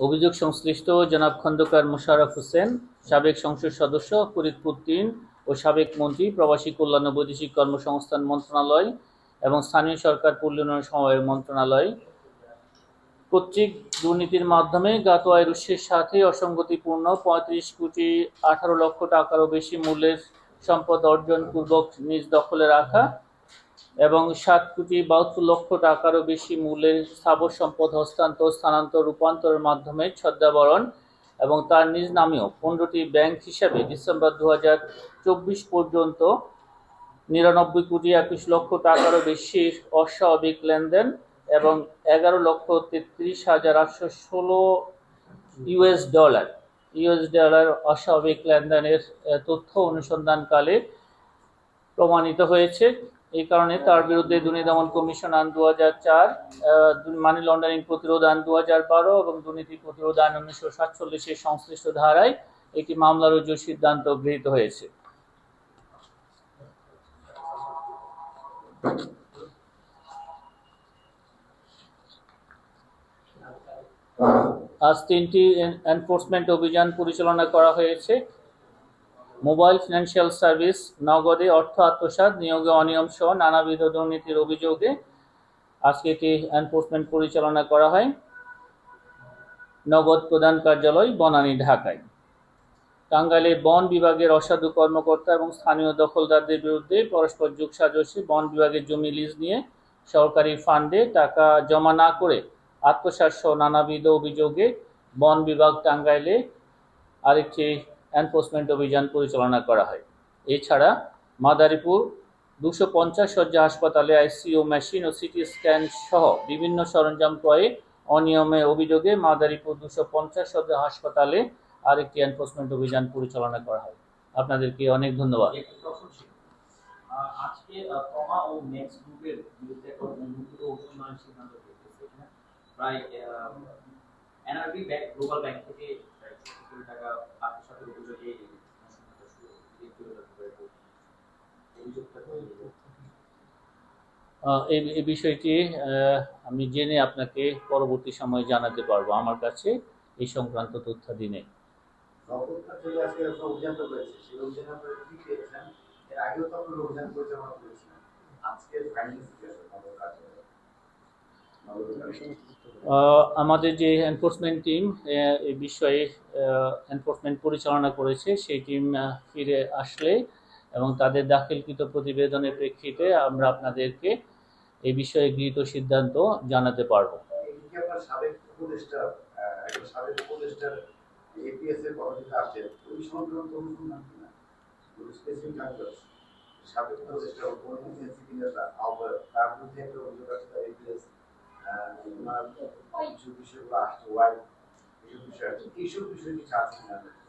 অভিযোগ সংশ্লিষ্ট জনাব খন্দকার মোশাররফ হোসেন, সাবেক সংসদ সদস্য ফরিদপুর তিন ও সাবেক মন্ত্রী, প্রবাসী কল্যাণ ও বৈদেশিক কর্মসংস্থান মন্ত্রণালয় এবং স্থানীয় সরকার পল্লী সমবায় মন্ত্রণালয় কর্তৃক দুর্নীতির মাধ্যমে আয়ের উৎসের সাথে অসঙ্গতিপূর্ণ পঁয়ত্রিশ কোটি আঠারো লক্ষ টাকারও বেশি মূল্যের সম্পদ অর্জন পূর্বক নিজ দখলে রাখা এবং সাত কোটি বাহাত্তর লক্ষ টাকারও বেশি মূল্যের স্থাবর সম্পদ হস্তান্তর স্থানান্তর রূপান্তরের মাধ্যমে ছদ্মাবরণ এবং তার নিজ নামেও পনেরোটি ব্যাংক হিসাবে ডিসেম্বর দু চব্বিশ পর্যন্ত নিরানব্বই কোটি একুশ লক্ষ টাকারও বেশি অস্বাভাবিক লেনদেন এবং এগারো লক্ষ তেত্রিশ হাজার আটশো ষোলো ইউএস ডলার। ইউএস ডলার অস্বাভাবিক লেনদেনের তথ্য অনুসন্ধানকালে প্রমাণিত হয়েছে। এই কারণে তার বিরুদ্ধে দুর্নীতি দমন কমিশন আইন দু হাজার চার মানি লন্ডারিং প্রতিরোধ আইন দু হাজার বারো এবং দুর্নীতি প্রতিরোধ আইন উনিশশো সাতচল্লিশের সংশ্লিষ্ট ধারায় একটি মামলা রুজুর সিদ্ধান্ত গৃহীত হয়েছে। আজ তিনটি এনফোর্সমেন্ট অভিযান পরিচালনা করা হয়েছে। মোবাইল ফিনান্সিয়াল সার্ভিস, নগদে অর্থ আত্মসাৎ, নিয়োগে অনিয়ম সহ নানাবিধ দুর্নীতির অভিযোগে আজকে একটি এনফোর্সমেন্ট পরিচালনা করা হয়। নগদ প্রধান কার্যালয় বনানী, ঢাকায়। টাঙ্গাইলে বন বিভাগের অসাধু কর্মকর্তা এবং স্থানীয় দখলদারদের বিরুদ্ধে পরস্পর যোগসাজশে বন বিভাগের জমি লিজ নিয়ে সরকারি ফান্ডে টাকা জমা না করে আত্মসাৎ নানাবিধ অভিযোগে বন বিভাগ টাঙ্গাইলে আরেকটি এনফোর্সমেন্ট অভিযান পরিচালনা করা হয়। এছাড়া মাদারীপুর দুশো পঞ্চাশ শয্যা হাসপাতালে আইসিইউ মেশিন ও সিটি স্ক্যান সহ বিভিন্ন সরঞ্জাম ক্রয়ে অনিয়মের অভিযোগে মাদারীপুর দুশো পঞ্চাশ শয্যা হাসপাতালে আরেকটি এনফোর্সমেন্ট অভিযান পরিচালনা করা হয়। আপনাদেরকে অনেক ধন্যবাদ। প্রায় এনআরবি ব্যাংক, গ্লোবাল ব্যাংক থেকে টাকা অভিযোগে এই অনুসন্ধানটা শুরু এই তুলে ধরতে পারে অভিযোগটা কি? আহ, এই বিষয়টি আমি জেনে আপনাকে পরবর্তী সময়ে জানাতে পারব আমার কাছে এই সংক্রান্ত তথ্যাদি নেই নগদটা চলে আজকে একটা অভিযান তো করেছে সেই অভিযানে আপনারা কি পেয়েছেন। এর আগেও তো আপনারা অভিযান পরিচালনা করেছিলেন। আজকে ফাইনাল সিচুয়েশন নগদ কার্যালয়ে নগদ কার্যালয়ে আহ, আমাদের যে এনফোর্সমেন্ট টিম এই বিষয়ে এনফোর্সমেন্ট পরিচালনা করেছে সেই টিম ফিরে আসলে এবং তাদের দাখিলকৃত প্রতিবেদনের প্রেক্ষিতে আমরা আপনাদেরকে এই বিষয়ে গৃহীত সিদ্ধান্ত জানাতে পারব।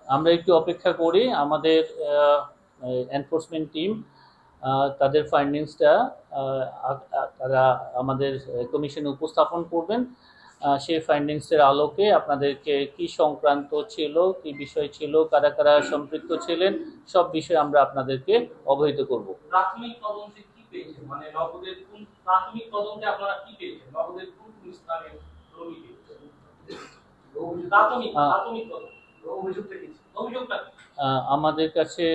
আমরা একটু অপেক্ষা করি আমাদের এনফোর্সমেন্ট টিম তাদের ফাইন্ডিংসটা তারা আমাদের কমিশনে উপস্থাপন করবেন। সেই ফাইন্ডিংসের আলোকে আপনাদেরকে কি সংক্রান্ত ছিল কি বিষয় ছিল কারা কারা সম্পৃক্ত ছিলেন সব বিষয়ে আমরা আপনাদেরকে অবহিত করব। প্রাথমিক তদন্তে কি পেয়েছেন? মানে নগদের কোন প্রাথমিক তদন্তে আপনারা কি পেয়েছেন? নগদের কোন কোন স্থানে দুর্নীতি প্রাথমিক প্রাথমিক তদন্ত। অভিযোগটা কি অভিযোগটা আমাদের কাছে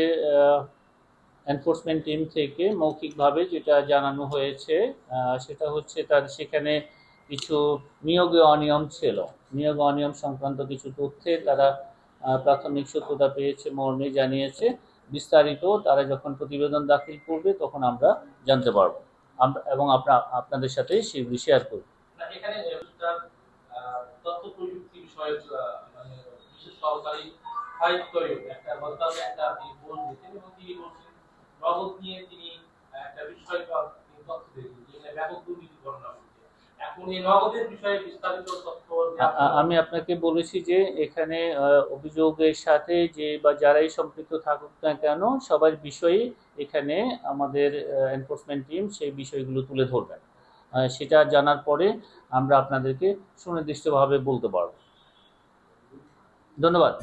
এনফোর্সমেন্ট টিম থেকে মৌখিকভাবে যেটা জানানো হয়েছে সেটা হচ্ছে তার সেখানে কিছু নিয়োগে অনিয়ম ছিল। নিয়োগ অনিয়ম সংক্রান্ত কিছু তথ্যে তারা প্রাথমিক সত্যতা পেয়েছে, মর্মে জানিয়েছে। বিস্তারিত তারা যখন প্রতিবেদন দাখিল করবে তখন আমরা জানতে পারব। আমরা এবং আপনা, আপনাদের সাথে সেগুলি শেয়ার করব। এখানে তথ্য প্রযুক্তি মানে বিশেষ সহকারী একটা একটা নিয়ে তিনি একটা বিষয়কর তথ্য যেখানে ব্যাপক দুর্নীতি আমি আপনাকে বলেছি যে এখানে অভিযোগের সাথে যে বা যারাই সম্পৃক্ত থাকুক না কেন সবার বিষয়ে এখানে আমাদের এনফোর্সমেন্ট টিম সেই বিষয়গুলো তুলে ধরবেন সেটা জানার পরে আমরা আপনাদেরকে সুনির্দিষ্টভাবে বলতে পারব। ধন্যবাদ।